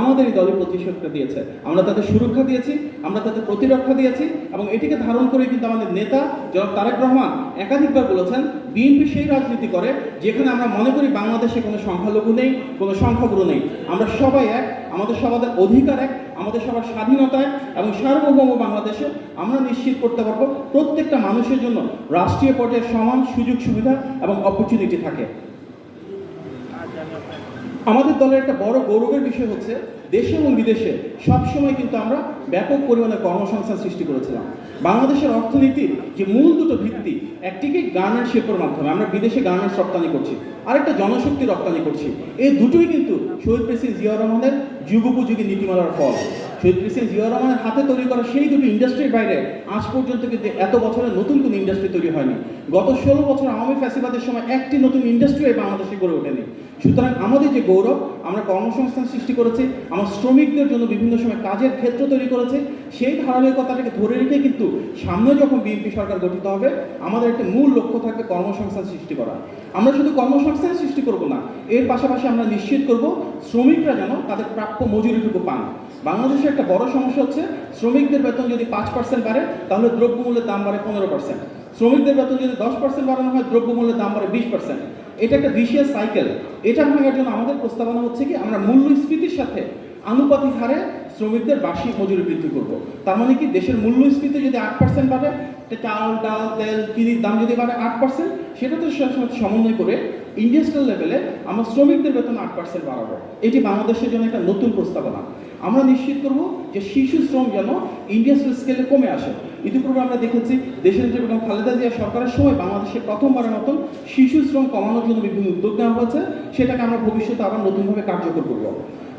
আমাদেরই দলের প্রতিষ্ঠা দিয়েছে। আমরা তাদের সুরক্ষা দিয়েছি, আমরা তাদের প্রতিরক্ষা দিয়েছি এবং এটিকে ধারণ করে কিন্তু আমাদের নেতা জনাব তারেক রহমান একাধিকবার বলেছেন, বিএনপি সেই রাজনীতি করে যেখানে আমরা মনে করি বাংলাদেশে কোনো সংখ্যালঘু নেই, কোনো সংখ্যাগুরু নেই। আমরা সবাই এক, আমাদের সবাদের অধিকার এক, আমাদের সবার স্বাধীনতা এক এবং সার্বভৌম বাংলাদেশে আমরা নিশ্চিত করতে পারব প্রত্যেকটা মানুষের জন্য রাষ্ট্রীয় পর্যায়ে সমান সুযোগ সুবিধা এবং অপরচুনিটি থাকে। আমাদের দলের একটা বড় গৌরবের বিষয় হচ্ছে দেশে এবং বিদেশে সবসময় কিন্তু আমরা ব্যাপক পরিমাণে কর্মসংস্থান সৃষ্টি করেছিলাম। বাংলাদেশের অর্থনীতির যে মূল দুটো ভিত্তি, একটিকে গার্মেন্ট শিল্পের মাধ্যমে, আমরা বিদেশে গার্মেন্টস রপ্তানি করছি, আরেকটা জনশক্তি রপ্তানি করছি। এই দুটোই কিন্তু শহীদ প্রেসিডেন্ট জিয়া রহমানের যুগোপযোগী নীতিমালার ফল। শহীদ প্রেসিডেন্ট জিয়া রহমানের হাতে তৈরি করা সেই দুটো ইন্ডাস্ট্রির বাইরে আজ পর্যন্ত কিন্তু এত বছরে নতুন কোনো ইন্ডাস্ট্রি তৈরি হয়নি। গত ষোলো বছর আওয়ামী ফ্যাসিবাদের সময় একটি নতুন ইন্ডাস্ট্রি বাংলাদেশে গড়ে ওঠেনি। সুতরাং আমাদের যে গৌরব, আমরা কর্মসংস্থান সৃষ্টি করেছি, আমার শ্রমিকদের জন্য বিভিন্ন সময় কাজের ক্ষেত্র তৈরি করেছে, সেই ধারাবাহিকতাটাকে ধরে রেখে কিন্তু সামনে যখন বিএনপি সরকার গঠিত হবে, আমাদের একটা মূল লক্ষ্য থাকবে কর্মসংস্থান সৃষ্টি করা। আমরা শুধু কর্মসংস্থান সৃষ্টি করব না, এর পাশাপাশি আমরা নিশ্চিত করব শ্রমিকরা যেন তাদের প্রাপ্য মজুরিটুকু পান। বাংলাদেশে একটা বড় সমস্যা হচ্ছে, শ্রমিকদের বেতন যদি পাঁচ পার্সেন্ট বাড়ে, তাহলে দ্রব্যমূল্যের দাম বাড়ে পনেরো পার্সেন্ট শ্রমিকদের বেতন যদি দশ পার্সেন্ট বাড়ানো হয়, দ্রব্যমূল্যের দাম বাড়ে বিশ পার্সেন্ট এটা একটা ভিশিয়াস সাইকেল এটা ভাঙার জন্য আমাদের প্রস্তাবনা হচ্ছে কি, আমরা মূল্যস্ফীতির সাথে আনুপাতিক হারে শ্রমিকদের বার্ষিক মজুরি বৃদ্ধি করব। তার মানে কি, দেশের মূল্যস্ফীতি যদি আট পার্সেন্ট বাড়ে চাল, ডাল, তেল চিনির দাম যদি বাড়ে আট পার্সেন্ট সেটা তো সমন্বয় করে ইন্ডাস্ট্রিয়াল লেভেলে আমরা শ্রমিকদের বেতন আট পার্সেন্ট বাড়াবো। এটি বাংলাদেশের জন্য একটা নতুন প্রস্তাবনা। আমরা নিশ্চিত করব যে শিশু শ্রম যেন ইন্ডাস্ট্রিয়াল স্কেলে কমে আসে। ইতিপূর্বে আমরা দেখেছি দেশের যে এবং খালেদা জিয়া সরকারের সময় বাংলাদেশে প্রথমবারের মতন শিশু শ্রম কমানোর জন্য বিভিন্ন উদ্যোগ নেওয়া হয়েছে। সেটাকে আমরা ভবিষ্যতে আবার নতুনভাবে কার্যকর করব।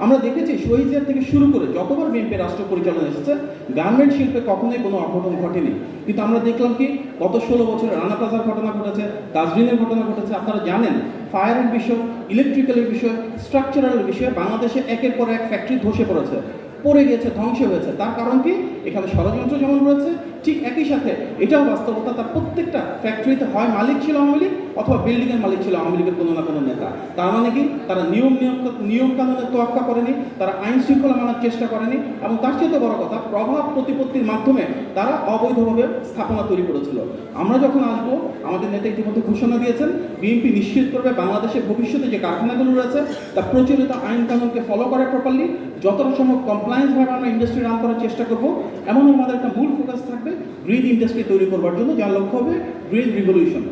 আমরা দেখেছি শহীদ জিয়া থেকে শুরু করে যতবার বিএনপি রাষ্ট্র পরিচালনা এসেছে গার্মেন্ট শিল্পে কখনোই কোনো অঘটন ঘটেনি। কিন্তু আমরা দেখলাম কি, গত ষোলো বছরে রানা প্লাজার ঘটনা ঘটেছে তাজরিনের ঘটনা ঘটেছে। আপনারা জানেন ফায়ারের বিষয় ইলেকট্রিক্যালের বিষয়, স্ট্রাকচারাল বিষয়ে, বাংলাদেশে একের পর এক ফ্যাক্টরি ধসে পড়েছে, পড়ে গিয়েছে, ধ্বংস হয়েছে। তার কারণ কি? এখানে ষড়যন্ত্র যেমন রয়েছে ঠিক একই সাথে এটাও বাস্তবতা, তার প্রত্যেকটা ফ্যাক্টরিতে হয় মালিক ছিল আওয়ামী লীগ অথবা বিল্ডিংয়ের মালিক ছিল আওয়ামী লীগের কোনো না কোনো নেতা। তার মানে কি? তারা নিয়ম নিয়ম নিয়ম কানুনের তোয়াক্কা করেনি, তারা আইন শৃঙ্খলা মানার চেষ্টা করেনি এবং তার চেয়ে বড় কথা, প্রভাব প্রতিপত্তির মাধ্যমে তারা অবৈধভাবে স্থাপনা তৈরি করেছিল। আমরা যখন আসব, আমাদের নেতা ইতিমধ্যে ঘোষণা দিয়েছেন, বিএনপি নিশ্চিত করবে বাংলাদেশের ভবিষ্যতে যে কারখানাগুলো রয়েছে তা প্রচলিত আইন কানুনকে ফলো করে প্রপারলি যতটা সম্ভব কমপ্লায়েন্সভাবে আমরা ইন্ডাস্ট্রি রান করার চেষ্টা করব। এমন আমাদের একটা মূল ফোকাস থাকবে গ্রিন ইন্ডাস্ট্রি তৈরি করবার জন্য যার লক্ষ্য হবে গ্রিন রিভলিউশন।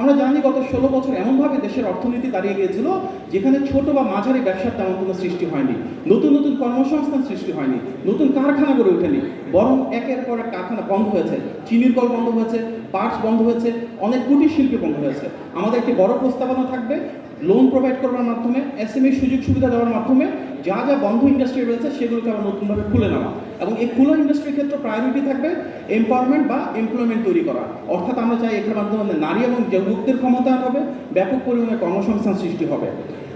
আমরা জানি গত ষোলো বছর এমনভাবে দেশের অর্থনীতি দাঁড়িয়ে গিয়েছিল, যেখানে ছোট বা মাঝারি ব্যবসার তেমন কোনো সৃষ্টি হয়নি, নতুন নতুন কর্মসংস্থান সৃষ্টি হয়নি, নতুন কারখানা গড়ে ওঠেনি, বরং একের পর এক কারখানা বন্ধ হয়েছে, চিনির কল বন্ধ হয়েছে, পার্টস বন্ধ হয়েছে, অনেক কুটির শিল্পী বন্ধ হয়েছে। আমাদের একটি বড় প্রস্তাবনা থাকবে লোন প্রোভাইড করবার মাধ্যমে এসএমই সুযোগ সুবিধা দেওয়ার মাধ্যমে যা যা বন্ধ ইন্ডাস্ট্রি রয়েছে সেগুলোকে আবার নতুনভাবে খুলে নেওয়া। এবং এই খোলা ইন্ডাস্ট্রির ক্ষেত্রে প্রায়োরিটি থাকবে এমপাওয়ারমেন্ট বা এমপ্লয়মেন্ট তৈরি করা। অর্থাৎ আমরা চাই এখানে মাধ্যমে নারী এবং যুবকদের ক্ষমতা হবে, ব্যাপক পরিমাণে কর্মসংস্থান সৃষ্টি হবে।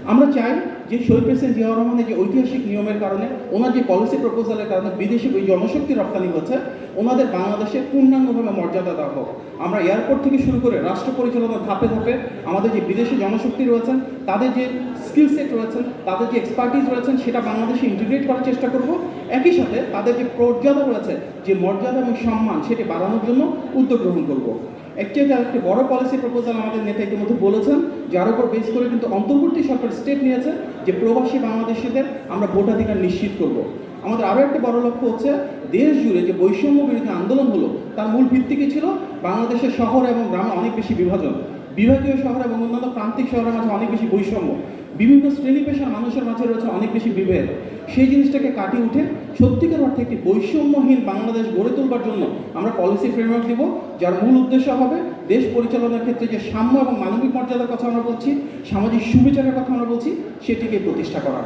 আমরা চাই যে শহীদ প্রেসিডেন্ট জিয়াউর রহমানের যে ঐতিহাসিক নিয়মের কারণে, ওনার যে পলিসি প্রপোজালের কারণে বিদেশি ওই জনশক্তি রপ্তানি হচ্ছে ওনাদের বাংলাদেশের পূর্ণাঙ্গভাবে মর্যাদা দেওয়া হোক। আমরা এয়ারপোর্ট থেকে শুরু করে রাষ্ট্র পরিচালনার ধাপে ধাপে আমাদের যে বিদেশি জনশক্তি রয়েছেন তাদের যে স্কিল সেট রয়েছেন তাদের যে এক্সপার্টিস রয়েছেন সেটা বাংলাদেশে ইন্টিগ্রেট করার চেষ্টা করব। একই সাথে তাদের যে মর্যাদা রয়েছে, যে মর্যাদা এবং সম্মান, সেটি বাড়ানোর জন্য উদ্যোগ গ্রহণ করব। একটি একটি বড় পলিসি প্রপোজাল আমাদের নেতা ইতিমধ্যে বলেছেন যার উপর বেস করে কিন্তু অন্তর্বর্তী সরকার স্টেপ নিয়েছে, যে প্রবাসী বাংলাদেশিদের আমরা ভোটাধিকার নিশ্চিত করব। আমাদের আরও একটি বড় লক্ষ্য হচ্ছে দেশ জুড়ে যে বৈষম্য বিরোধী আন্দোলন হলো, তার মূল ভিত্তি কি ছিল? বাংলাদেশের শহর এবং গ্রামে অনেক বেশি বিভাজন। বিভাগীয় শহর এবং অন্যান্য প্রান্তিক শহরের মাঝে অনেক বেশি বৈষম্য। বিভিন্ন শ্রেণি পেশার মানুষের মাঝে রয়েছে অনেক বেশি বিভেদ। সেই জিনিসটাকে কাটিয়ে উঠে সত্যিকার অর্থে একটি বৈষম্যহীন বাংলাদেশ গড়ে তোলবার জন্য আমরা পলিসি ফ্রেমওয়ার্ক দিব, যার মূল উদ্দেশ্য হবে দেশ পরিচালনার ক্ষেত্রে যে সাম্য এবং মানবিক মর্যাদার কথা আমরা বলছি, সামাজিক সুবিচারের কথা আমরা বলছি, সেটিকে প্রতিষ্ঠা করা।